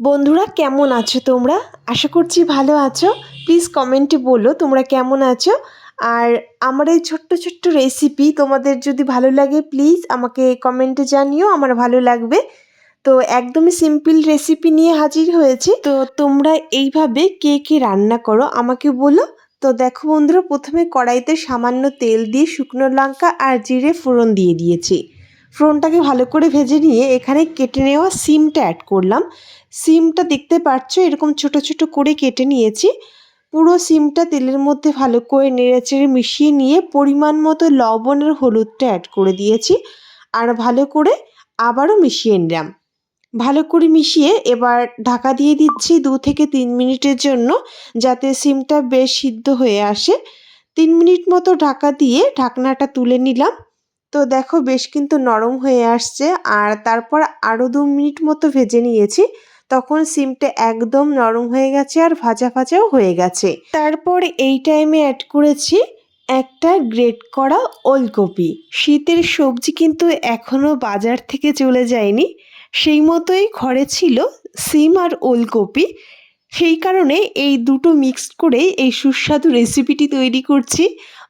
বন্ধুরা, কেমন আছো তোমরা? আশা করছি ভালো আছো। প্লিজ কমেন্টে বলো তোমরা কেমন আছো। আর আমার এই ছোট্ট ছোট্ট রেসিপি তোমাদের যদি ভালো লাগে প্লিজ আমাকে কমেন্টে জানিও, আমার ভালো লাগবে। তো একদমই সিম্পল রেসিপি নিয়ে হাজির হয়েছি। তো তোমরা এইভাবে কে কে রান্না করো আমাকে বলো। তো দেখো বন্ধুরা, প্রথমে কড়াইতে সামান্য তেল দিয়ে শুকনো লঙ্কা আর জিরে ফোড়ন দিয়ে দিয়েছি। ফোড়নটাকে ভালো করে ভেজে নিয়ে এখানে কেটে নেওয়া সিমটা অ্যাড করলাম। সিমটা দেখতে পাচ্ছ, এরকম ছোট ছোট করে কেটে নিয়েছি। পুরো সিমটা তেলের মধ্যে ভালো করে নেড়েচেড়ে মিশিয়ে নিয়ে পরিমাণ মতো লবণ আর হলুদটা অ্যাড করে দিয়েছি আর ভালো করে আবারও মিশিয়ে নিলাম। ভালো করে মিশিয়ে এবার ঢাকা দিয়ে দিচ্ছি দু থেকে তিন মিনিটের জন্য যাতে সিমটা বেশ সিদ্ধ হয়ে আসে। তিন মিনিট মতো ঢাকা দিয়ে ঢাকনাটা তুলে নিলাম। তো দেখো বেশ কিন্তু নরম হয়ে আসছে আর তারপর আরও দু মিনিট মতো ভেজে নিয়েছি। তখন সিমটা একদম নরম হয়ে গেছে আর ভাজা ভাজাও হয়ে গেছে। তারপর এই টাইমে অ্যাড করেছি একটা গ্রেট করা ওলকপি। শীতের সবজি কিন্তু এখনও বাজার থেকে চলে যায়নি। সেই মতোই ঘরে ছিল সিম আর ওলকপি। সেই কারণে এই দুটো মিক্সড করে এই সুস্বাদু রেসিপিটি তৈরি করছি।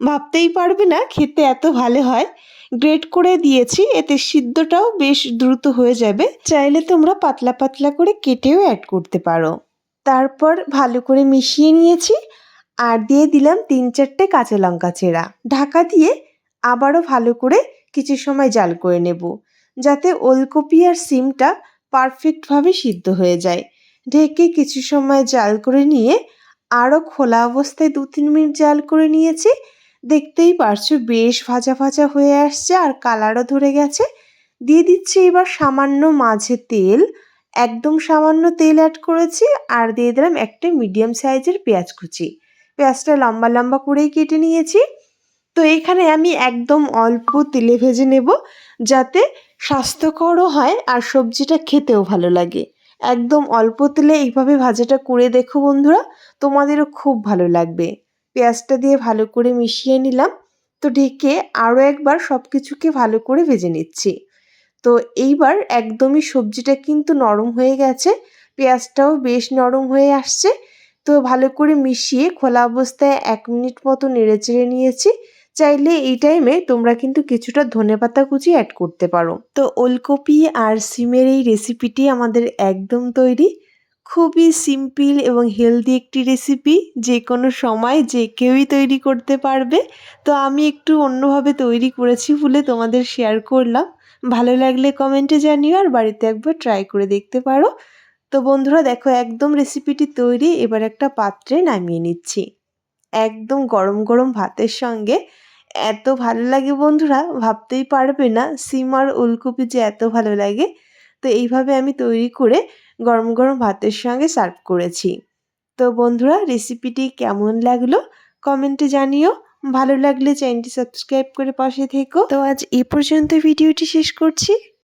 ভাবতেই পারবে না খেতে এত ভালো হয়। গ্রেট করে দিয়েছি, এতে সিদ্ধটাও বেশ দ্রুত হয়ে যাবে। চাইলে তোমরা পাতলা পাতলা করে কেটেও অ্যাড করতে পারো। তারপর ভালো করে মিশিয়ে নিয়েছি আর দিয়ে দিলাম তিন চারটে কাঁচা লঙ্কা চেরা। ঢাকা দিয়ে আবারও ভালো করে কিছু সময় জাল করে নেব, যাতে ওলকপি আর সিমটা পারফেক্টভাবে সিদ্ধ হয়ে যায়। ঢেকে কিছু সময় জাল করে নিয়ে আরও খোলা অবস্থায় দু তিন মিনিট জাল করে নিয়েছি। দেখতেই পারছ বেশ ভাজা ভাজা হয়ে আসছে আর কালারও ধরে গেছে। দিয়ে দিচ্ছি এবার সামান্য মাঝে তেল। একদম সামান্য তেল অ্যাড করেছি আর দিয়ে দিলাম একটা মিডিয়াম সাইজের পেঁয়াজ কুচি। পেঁয়াজটা লম্বা লম্বা করেই কেটে নিয়েছি। তো এখানে আমি একদম অল্প তেলে ভেজে নেব যাতে স্বাস্থ্যকরও হয় আর সবজিটা খেতেও ভালো লাগে। একদম অল্প তেলে এইভাবে ভাজাটা করে দেখো বন্ধুরা, তোমাদেরও খুব ভালো লাগবে। পেঁয়াজটা দিয়ে ভালো করে মিশিয়ে নিলাম, তো ঢেকে আরও একবার সব কিছুকে ভালো করে ভেজে নিচ্ছি। তো এইবার একদমই সবজিটা কিন্তু নরম হয়ে গেছে, পেঁয়াজটাও বেশ নরম হয়ে আসছে, তো ভালো করে মিশিয়ে খোলা অবস্থায় এক মিনিট মতো নেড়েচেড়ে নিয়েছি। চাইলে এই টাইমে তোমরা কিন্তু কিছুটা ধনেপাতা কুচি অ্যাড করতে পারো। তো ওলকপি আর সিমের এই রেসিপিটি আমাদের একদম তৈরি। খুবই সিম্পল এবং হেলদি একটি রেসিপি যে কোনো সময় যে কেউই তৈরি করতে পারবে। তো আমি একটু অন্যভাবে তৈরি করেছি বলে তোমাদের শেয়ার করলাম। ভালো লাগলে কমেন্টে জানিও আর বাড়িতে একবার ট্রাই করে দেখতে পারো। তো বন্ধুরা, দেখো একদম রেসিপিটি তৈরি। এবার একটা পাত্রে নামিয়ে নিচ্ছি। একদম গরম গরম ভাতের সঙ্গে এত ভালো লাগে বন্ধুরা, ভাবতেই পারবে না সিম আর ওলকপি যে এত ভালো লাগে। তো এইভাবে আমি তৈরি করে গরম গরম ভাতের সঙ্গে সার্ভ করেছি। তো বন্ধুরা রেসিপিটি কেমন লাগল? কমেন্টে জানিও। ভালো লাগলে চ্যানেলটি সাবস্ক্রাইব করে পাশে থেকো। তো আজ এ পর্যন্ত ভিডিওটি শেষ করছি।